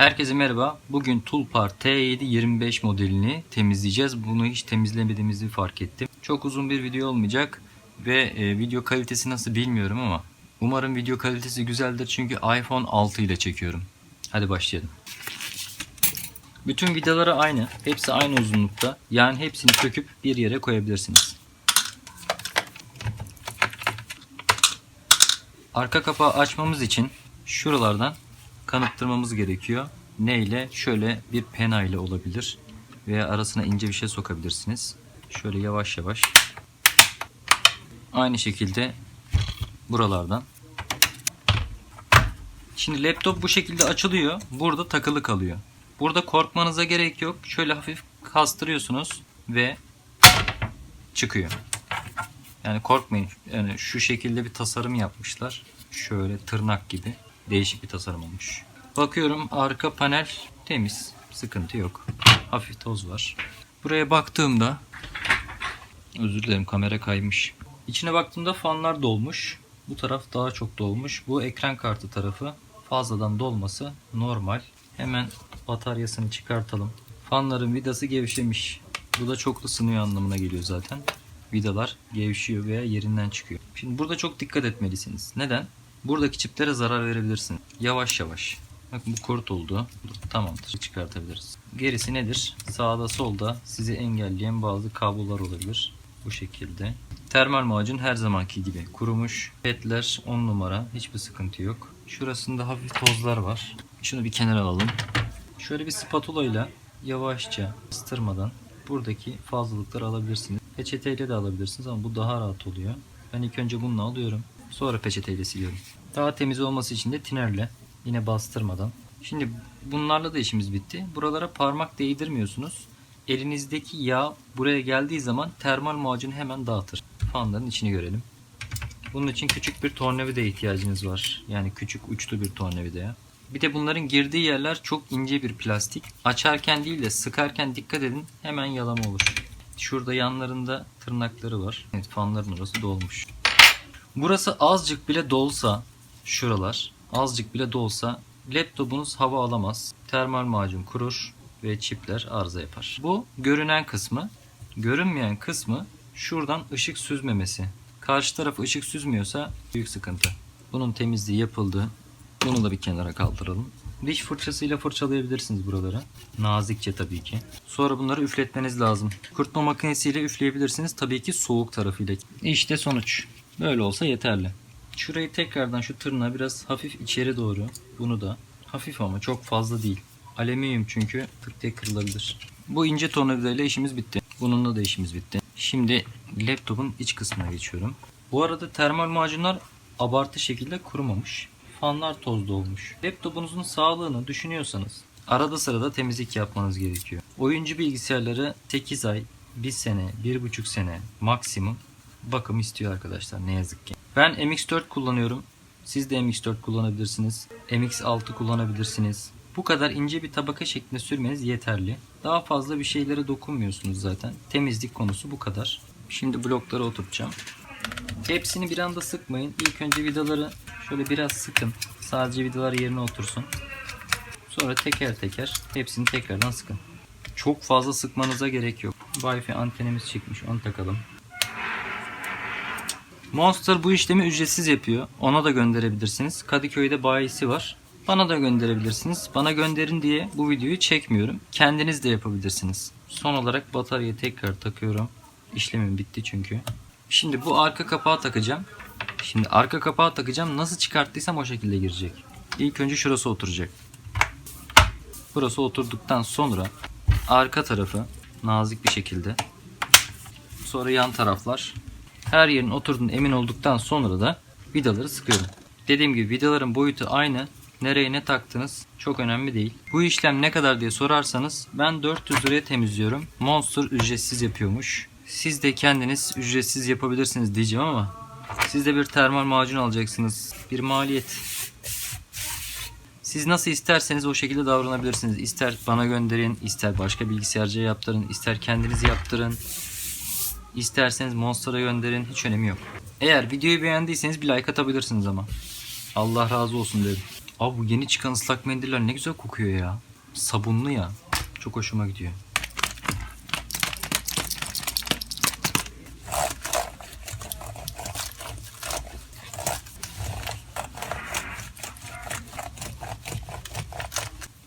Herkese merhaba. Bugün Tulpar T725 modelini temizleyeceğiz. Bunu hiç temizlemediğimizi fark ettim. Çok uzun bir video olmayacak ve e, video kalitesi nasıl bilmiyorum ama umarım video kalitesi güzeldir çünkü iPhone 6 ile çekiyorum. Hadi başlayalım. Bütün vidaları aynı. Hepsi aynı uzunlukta. Yani hepsini söküp bir yere koyabilirsiniz. Arka kapağı açmamız için şuralardan kanıttırmamız gerekiyor. Ne ile? Şöyle bir pena ile olabilir. Veya arasına ince bir şey sokabilirsiniz. Şöyle yavaş yavaş. Aynı şekilde buralardan. Şimdi laptop bu şekilde açılıyor. Burada takılı kalıyor. Burada korkmanıza gerek yok. Şöyle hafif kastırıyorsunuz ve çıkıyor. Yani korkmayın. Yani şu şekilde bir tasarım yapmışlar. Şöyle tırnak gibi. Değişik bir tasarım olmuş. Bakıyorum arka panel temiz. Sıkıntı yok. Hafif toz var. Buraya baktığımda özür dilerim kamera kaymış. İçine baktığımda fanlar dolmuş. Bu taraf daha çok dolmuş. Bu ekran kartı tarafı fazladan dolması normal. Hemen bataryasını çıkartalım. Fanların vidası gevşemiş. Bu da çok ısınıyor anlamına geliyor zaten. Vidalar gevşiyor veya yerinden çıkıyor. Şimdi burada çok dikkat etmelisiniz. Neden? Buradaki çiplere zarar verebilirsin. Yavaş yavaş. Bakın bu kurt oldu. Tamamdır. Çıkartabiliriz. Gerisi nedir? Sağda solda sizi engelleyen bazı kablolar olabilir. Bu şekilde. Termal macun her zamanki gibi kurumuş. Petler 10 numara. Hiçbir sıkıntı yok. Şurasında hafif tozlar var. Şunu bir kenara alalım. Şöyle bir spatula ile yavaşça ıstırmadan buradaki fazlalıkları alabilirsiniz. Peçeteyle de alabilirsiniz ama bu daha rahat oluyor. Ben ilk önce bununla alıyorum. Sonra peçeteyle siliyorum. Daha temiz olması için de tinerle yine bastırmadan. Şimdi bunlarla da işimiz bitti. Buralara parmak değdirmiyorsunuz. Elinizdeki yağ buraya geldiği zaman termal macunu hemen dağıtır. Fanların içini görelim. Bunun için küçük bir tornavida ihtiyacınız var. Yani küçük uçlu bir tornavidaya. Bir de bunların girdiği yerler çok ince bir plastik. Açarken değil de sıkarken dikkat edin hemen yalama olur. Şurada yanlarında tırnakları var. Evet fanların orası dolmuş. Burası azıcık bile dolsa şuralar azıcık bile dolsa laptopunuz hava alamaz. Termal macun kurur ve çipler arıza yapar. Bu görünen kısmı. Görünmeyen kısmı şuradan ışık süzmemesi. Karşı taraf ışık süzmüyorsa büyük sıkıntı. Bunun temizliği yapıldı. Bunu da bir kenara kaldıralım. Diş fırçasıyla fırçalayabilirsiniz buraları. Nazikçe tabii ki. Sonra bunları üfletmeniz lazım. Kurutma makinesiyle üfleyebilirsiniz. Tabii ki soğuk tarafıyla. İşte sonuç. Böyle olsa yeterli. Şurayı tekrardan şu tırnağı biraz hafif içeri doğru. Bunu da hafif ama çok fazla değil. Alüminyum çünkü tık diye kırılabilir. Bu ince tornavidayla işimiz bitti. Bununla da işimiz bitti. Şimdi laptopun iç kısmına geçiyorum. Bu arada termal macunlar abartı şekilde kurumamış. Fanlar tozlu olmuş. Laptopunuzun sağlığını düşünüyorsanız arada sırada temizlik yapmanız gerekiyor. Oyuncu bilgisayarları 8 ay, 1 sene, 1,5 sene maksimum bakım istiyor arkadaşlar ne yazık ki. Ben MX4 kullanıyorum. Siz de MX4 kullanabilirsiniz. MX6 kullanabilirsiniz. Bu kadar ince bir tabaka şeklinde sürmeniz yeterli. Daha fazla bir şeylere dokunmuyorsunuz zaten. Temizlik konusu bu kadar. Şimdi blokları oturtacağım. Hepsini bir anda sıkmayın. İlk önce vidaları şöyle biraz sıkın. Sadece vidalar yerine otursun. Sonra teker teker hepsini tekrardan sıkın. Çok fazla sıkmanıza gerek yok. Wi-Fi antenimiz çıkmış. Onu takalım. Monster bu işlemi ücretsiz yapıyor. Ona da gönderebilirsiniz. Kadıköy'de bayisi var. Bana da gönderebilirsiniz. Bana gönderin diye bu videoyu çekmiyorum. Kendiniz de yapabilirsiniz. Son olarak bataryayı tekrar takıyorum. İşlemim bitti çünkü. Şimdi bu arka kapağı takacağım. Şimdi arka kapağı takacağım. Nasıl çıkarttıysam o şekilde girecek. İlk önce şurası oturacak. Burası oturduktan sonra arka tarafı nazik bir şekilde sonra yan taraflar her yerin oturduğunu emin olduktan sonra da vidaları sıkıyorum. Dediğim gibi vidaların boyutu aynı. Nereye ne taktınız çok önemli değil. Bu işlem ne kadar diye sorarsanız ben 400 liraya temizliyorum. Monster ücretsiz yapıyormuş. Siz de kendiniz ücretsiz yapabilirsiniz diyeceğim ama siz de bir termal macun alacaksınız. Bir maliyet. Siz nasıl isterseniz o şekilde davranabilirsiniz. İster bana gönderin, ister başka bilgisayarcıya yaptırın, ister kendiniz yaptırın. İsterseniz Monster'a gönderin. Hiç önemi yok. Eğer videoyu beğendiyseniz bir like atabilirsiniz ama. Allah razı olsun derim. Abi bu yeni çıkan ıslak mendiller ne güzel kokuyor ya. Sabunlu ya. Çok hoşuma gidiyor.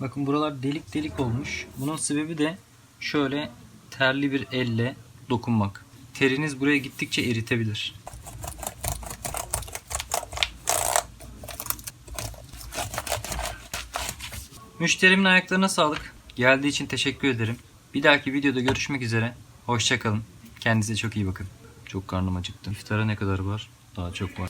Bakın buralar delik delik olmuş. Bunun sebebi de şöyle terli bir elle dokunmak. Teriniz buraya gittikçe eritebilir. Müşterimin ayaklarına sağlık. Geldiği için teşekkür ederim. Bir dahaki videoda görüşmek üzere. Hoşçakalın. Kendinize çok iyi bakın. Çok karnım acıktı. İftara ne kadar var? Daha çok var.